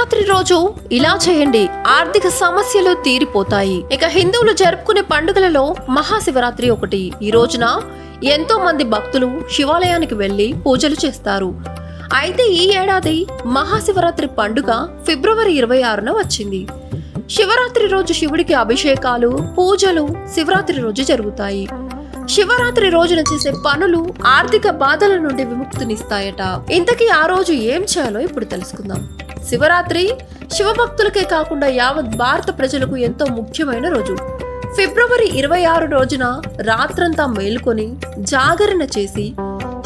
శివరాత్రి రోజు ఇలా చేయండి. ఆర్థిక సమస్యలు తీరిపోతాయి. ఇక హిందువులు జరుపుకునే పండుగలలో మహాశివరాత్రి ఒకటి. ఈ రోజున ఎంతో మంది భక్తులు శివాలయానికి వెళ్ళి పూజలు చేస్తారు. అయితే ఈ ఏడాది మహాశివరాత్రి పండుగ ఫిబ్రవరి ఇరవై ఆరున వచ్చింది. శివరాత్రి రోజు శివుడికి అభిషేకాలు పూజలు శివరాత్రి రోజు జరుగుతాయి. శివరాత్రి రోజున చేసే పనులు ఆర్థిక బాధల నుండి విముక్తినిస్తాయట. ఇంతకీ ఆ రోజు ఏం చేయాలో ఇప్పుడు తెలుసుకుందాం. శివరాత్రి శివభక్తులకే కాకుండా యావత్ భారత ప్రజలకు ఎంతో ముఖ్యమైన రోజు. ఫిబ్రవరి ఇరవై ఆరు రోజున రాత్రంతా మేల్కొని జాగరణ చేసి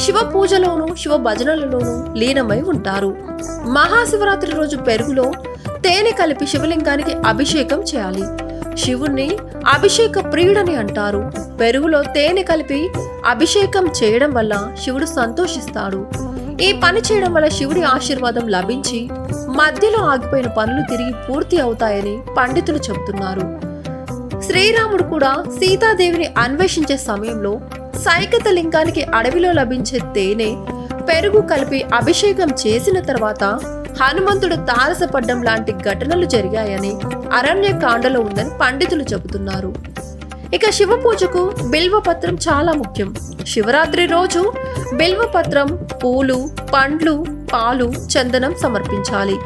శివ పూజలోను శివ భజనలలోనూ లీనమై ఉంటారు. మహాశివరాత్రి రోజు పెరుగులో తేనె కలిపి శివలింగానికి అభిషేకం చేయాలి. శివుణ్ణి అభిషేక ప్రియుడని అంటారు. పెరుగులో తేనె కలిపి అభిషేకం చేయడం వల్ల శివుడు సంతోషిస్తాడు. ఈ పని చేయడం వల్ల శివుడి ఆశీర్వాదం లభించి మధ్యలో ఆగిపోయిన పనులు తిరిగి పూర్తి అవుతాయని పండితులు చెబుతున్నారు. శ్రీరాముడు కూడా సీతాదేవిని అన్వేషించే సమయంలో సైకత లింగానికి అడవిలో లభించే తేనె పెరుగు కలిపి అభిషేకం చేసిన తర్వాత హనుమంతుడు తారసపడ్డం లాంటి ఘటనలు జరిగాయని అరణ్యకాండలో ఉందని పండితులు చెబుతున్నారు. ఇక శివ పూజకు బిల్వపత్రం చాలా ముఖ్యం. శివరాత్రి రోజు బిల్వపత్రం పూలు పండ్లు పాలు చందనం సమర్పించాలి.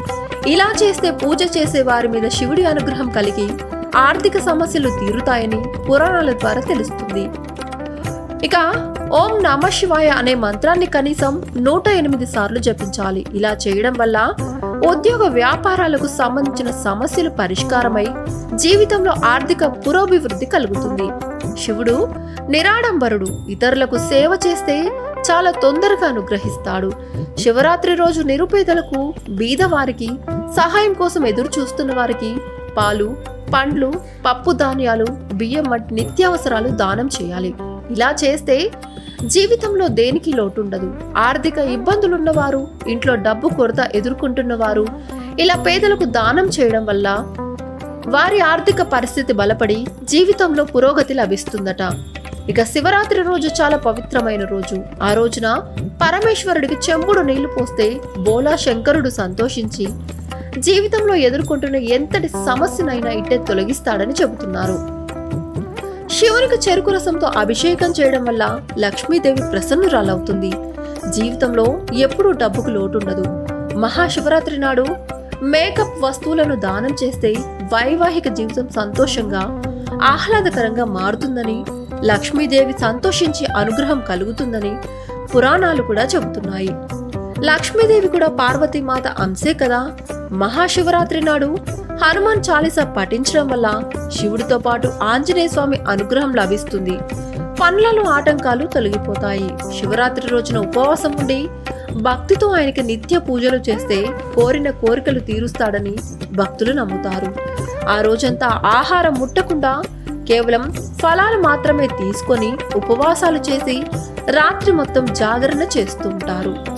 ఇలా చేస్తే పూజ చేసే వారి మీద శివుడి అనుగ్రహం కలిగి ఆర్థిక సమస్యలు తీరుతాయని పురాణాల ద్వారా తెలుస్తుంది. ఇక ఓం నమ శివాయ అనే మంత్రాన్ని కనీసం నూట ఎనిమిది సార్లు జపించాలి. ఇలా చేయడం వల్ల ఉద్యోగ వ్యాపారాలకు సంబంధించిన సమస్యలు పరిష్కారమై జీవితంలో ఆర్థిక పురోభివృద్ధి కలుగుతుంది. శివుడు నిరాడంబరుడు. ఇతరులకు సేవ చేస్తే చాలా తొందరగా అనుగ్రహిస్తాడు. శివరాత్రి రోజు నిరుపేదలకు బీదవారికి సహాయం కోసం ఎదురు చూస్తున్న వారికి పాలు పండ్లు పప్పు ధాన్యాలు బియ్యం వంటి నిత్యావసరాలు దానం చేయాలి. ఇలా చేస్తే జీవితంలో దేనికి లోటుండదు. ఆర్థిక ఇబ్బందులున్నవారు ఇంట్లో డబ్బు కొరత ఎదుర్కొంటున్నవారు ఇలా పేదలకు దానం చేయడం వల్ల వారి ఆర్థిక పరిస్థితి బలపడి జీవితంలో పురోగతి లభిస్తుందట. ఇక శివరాత్రి రోజు చాలా పవిత్రమైన రోజు. ఆ రోజున పరమేశ్వరుడికి చెంబుడు నీళ్ళు పోస్తే బోలా శంకరుడు సంతోషించి జీవితంలో ఎదుర్కొంటున్న ఎంతటి సమస్యనైనా ఇట్టే తొలగిస్తాడని చెబుతున్నారు. శివునికి చెరుకు రసంతో అభిషేకం చేయడం వల్ల లక్ష్మీదేవి ప్రసన్నురాలవుతుంది. జీవితంలో ఎప్పుడూ డబ్బుకు లోటుండదు. మహాశివరాత్రి నాడు మేకప్ వస్తువులను దానం చేస్తే వైవాహిక జీవితం సంతోషంగా ఆహ్లాదకరంగా మారుతుందని లక్ష్మీదేవి సంతోషించి అనుగ్రహం కలుగుతుందని పురాణాలు కూడా చెబుతున్నాయి. లక్ష్మీదేవి కూడా పార్వతీమాత అంశే కదా. మహాశివరాత్రి నాడు హనుమాన్ చాలీసా పఠించడం వల్ల శివుడితో పాటు ఆంజనేయ స్వామి అనుగ్రహం లభిస్తుంది. పనులలో ఆటంకాలు తొలగిపోతాయి. శివరాత్రి రోజున ఉపవాసం ఉండి భక్తితో ఆయనకి నిత్య పూజలు చేస్తే కోరిన కోరికలు తీరుస్తాడని భక్తులు నమ్ముతారు. ఆ రోజంతా ఆహారం ముట్టకుండా కేవలం ఫలాలు మాత్రమే తీసుకొని ఉపవాసాలు చేసి రాత్రి మొత్తం జాగరణ చేస్తుంటారు